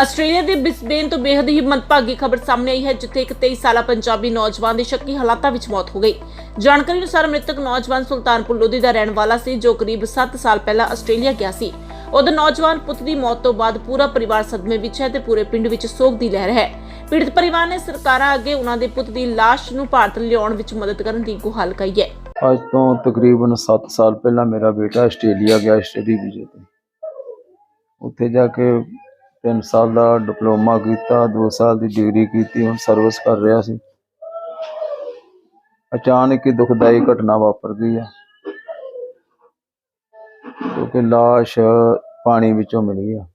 Australia ਦੇ Brisbane ਤੋਂ ਬੇहद ਹੀ ਮੰਦਭਾਗੀ ਖਬਰ ਸਾਹਮਣੇ ਆਈ ਹੈ, ਜਿੱਥੇ ਇੱਕ 23 ਸਾਲਾ ਪੰਜਾਬੀ ਨੌਜਵਾਨ ਦੀ ਸ਼ੱਕੀ ਹਾਲਾਤਾਂ ਵਿੱਚ ਮੌਤ ਹੋ ਗਈ। ਜਾਣਕਾਰੀ ਅਨੁਸਾਰ ਮ੍ਰਿਤਕ ਨੌਜਵਾਨ ਸੁਲਤਾਨਪੁਰ ਲੋਧੀ ਦਾ ਰਹਿਣ ਵਾਲਾ ਸੀ, ਜੋ ਕਰੀਬ 7 ਸਾਲ ਪਹਿਲਾਂ ਆਸਟ੍ਰੇਲੀਆ ਗਿਆ ਸੀ। ਉਹਦੇ ਨੌਜਵਾਨ ਪੁੱਤ ਦੀ ਮੌਤ ਤੋਂ ਬਾਅਦ ਪੂਰਾ ਪਰਿਵਾਰ ਸਦਮੇ ਵਿੱਚ ਹੈ ਤੇ ਪੂਰੇ ਪਿੰਡ ਵਿੱਚ ਸੋਗ ਦੀ ਲਹਿਰ ਹੈ। ਪੀੜਤ ਪਰਿਵਾਰ ਨੇ ਸਰਕਾਰਾਂ ਅੱਗੇ ਉਹਨਾਂ ਦੇ ਪੁੱਤ ਦੀ ਲਾਸ਼ ਨੂੰ ਭਾਰਤ ਲਿਆਉਣ ਵਿੱਚ ਮਦਦ ਕਰਨ ਦੀ ਗੁਹਾਰ ਲਗਾਈ ਹੈ। ਅੱਜ ਤੋਂ ਤਕਰੀਬਨ 7 ਸਾਲ ਪਹਿਲਾਂ ਮੇਰਾ ਬੇਟਾ ਆਸਟ੍ਰੇਲੀਆ ਗਿਆ ਸਟੱਡੀ ਵੀਜ਼ੇ ਤੇ। ਉੱਥੇ ਜਾ ਕੇ ਤਿੰਨ ਸਾਲ ਦਾ ਡਿਪਲੋਮਾ ਕੀਤਾ 2 ਸਾਲ ਦੀ ਡਿਗਰੀ ਕੀਤੀ, ਹੁਣ ਸਰਵਿਸ ਕਰ ਰਿਹਾ ਸੀ। ਅਚਾਨਕ ਹੀ ਦੁਖਦਾਈ ਘਟਨਾ ਵਾਪਰ ਗਈ ਆ। ਕਿਉਂਕਿ ਲਾਸ਼ ਪਾਣੀ ਵਿੱਚੋਂ ਮਿਲੀ ਆ।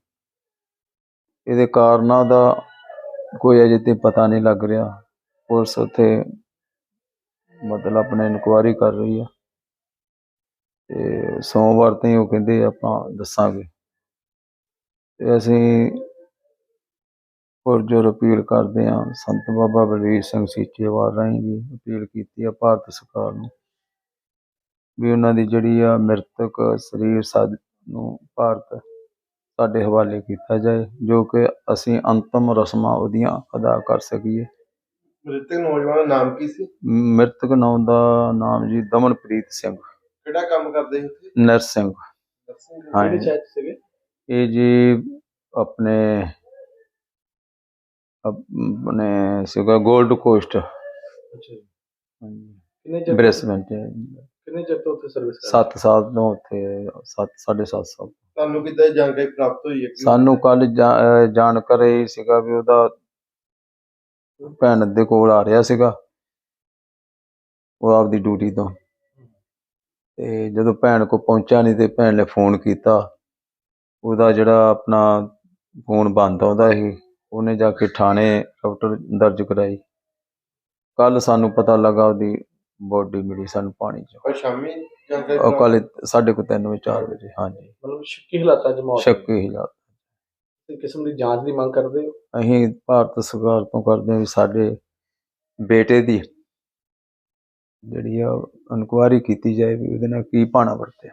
ਇਹਦੇ ਕਾਰਨਾਂ ਦਾ ਕੋਈ ਅਜੇ ਤੇ ਪਤਾ ਨਹੀਂ ਲੱਗ ਰਿਹਾ। ਪੁਲਿਸ ਉੱਥੇ ਮਤਲਬ ਆਪਣੇ ਇਨਕੁਆਇਰੀ ਕਰ ਰਹੀ ਆ। ਤੇ ਸੋਮਵਾਰ ਤਾਈਂ ਉਹ ਕਹਿੰਦੇ ਆਪਾਂ ਦੱਸਾਂਗੇ। ਤੇ ਅਸੀਂ ਪੁਰਜੋਰ ਅਪੀਲ ਕਰਦੇ ਆ ਸੰਤ ਬਾਬਾ ਬਲਵੀਰ ਸਿੰਘ ਸੀਚੇਵਾਲ ਰਾਹੀਂ ਵੀ ਅਪੀਲ ਕੀਤੀ ਆ ਭਾਰਤ ਸਰਕਾਰ ਨੂੰ ਵੀ ਉਹਨਾਂ ਦੀ ਜਿਹੜੀ ਆ ਮ੍ਰਿਤਕ ਸਰੀਰ ਸਾਡ ਨੂੰ ਭਾਰਤ ਸਾਡੇ ਹਵਾਲੇ ਕੀਤਾ ਜਾਏ ਜੋ ਕਿ ਅਸੀਂ ਅੰਤਮ ਰਸਮਾਂ ਉਹਦੀਆਂ ਅਦਾ ਕਰ ਸਕੀਏ। ਮ੍ਰਿਤਕ ਨੌਜਵਾਨ ਦਾ ਨਾਮ ਕੀ ਸੀ? ਮ੍ਰਿਤਕ ਨੌਂ ਦਾ ਨਾਮ ਜੀ ਦਮਨਪ੍ਰੀਤ ਸਿੰਘ। ਕਿਹੜਾ ਕੰਮ ਕਰਦੇ ਸੀ ਉੱਥੇ? ਨਰਸਿੰਘ। ਹਾਂਜੀ। ਕਿਹੜੀ ਸ਼ਹਿਰ 'ਚ ਸੀਗੇ? ਇਹ ਜੀ ਆਪਣੇ ਆਪਣੇ ਸੀਗਾ 골ਡ ਕੋਸਟ ਅੱਛਾ ਜੀ। ਕਿੰਨੇ ਚਿਰ ਕਿੰਨੇ ਤੋਂ ਉੱਥੇ ਸਰਵਿਸ ਕਰ 7 ਸਾਲ ਤੋਂ ਉੱਥੇ 7 7.5 ਸਾਲ ਤੁਹਾਨੂੰ ਕਿੱਦਾਂ ਜਾਣਕਾਰੀ ਪ੍ਰਾਪਤ ਹੋਈ ਹੈ ਸਾਨੂੰ ਕੱਲ ਜਾਣਕਾਰੀ ਸੀਗਾ ਵੀ ਉਹਦਾ ਭੈਣ ਦੇ ਕੋਲ ਆ ਰਿਹਾ ਸੀਗਾ। ਉਹ ਆਪਦੀ ਡਿਊਟੀ ਤੋਂ। ਤੇ ਜਦੋਂ ਭੈਣ ਕੋ ਪਹੁੰਚਿਆ ਨਹੀਂ ਤੇ ਭੈਣ ਨੇ ਫੋਨ ਕੀਤਾ। ਉਹਦਾ ਜਿਹੜਾ ਆਪਣਾ ਫੋਨ ਬੰਦ ਆਉਂਦਾ ਸੀ ਉਹਨੇ ਜਾ ਕੇ ਥਾਣੇ ਰਿਪੋਰਟ ਦਰਜ ਕਰਾਈ। ਕੱਲ ਸਾਨੂੰ ਪਤਾ ਲੱਗਾ ਉਹਦੀ ਬੋਡੀ ਮਿਲੀ ਸਾਨੂੰ ਪਾਣੀ ਚ। ਪਰ ਸ਼ਾਮੀ ਜਾਣਕਾਰੀ ਉਹ ਕੱਲ ਸਾਢੇ ਕੁ ਤਿੰਨ ਵਜੇ 4 ਵਜੇ ਹਾਂਜੀ। ਮਤਲਬ ਸ਼ੱਕੀ ਹਾਲਾਤਾਂ 'ਚ ਮੌਤ ਸ਼ੱਕ ਹਾਲਾਤ। ਕਿਸੇ ਕਿਸਮ ਦੀ ਜਾਂਚ ਦੀ ਮੰਗ ਕਰਦੇ ਹੋ? ਅਸੀਂ ਭਾਰਤ ਸਰਕਾਰ ਤੋਂ ਕਰਦੇ ਹਾਂ ਵੀ ਸਾਡੇ ਬੇਟੇ ਦੀ ਜਿਹੜੀ ਆ ਇਨਕੁਆਇਰੀ ਕੀਤੀ ਜਾਏ ਵੀ ਉਹਦੇ ਨਾਲ ਕੀ ਭਾਣਾ ਵਰਤਿਆ।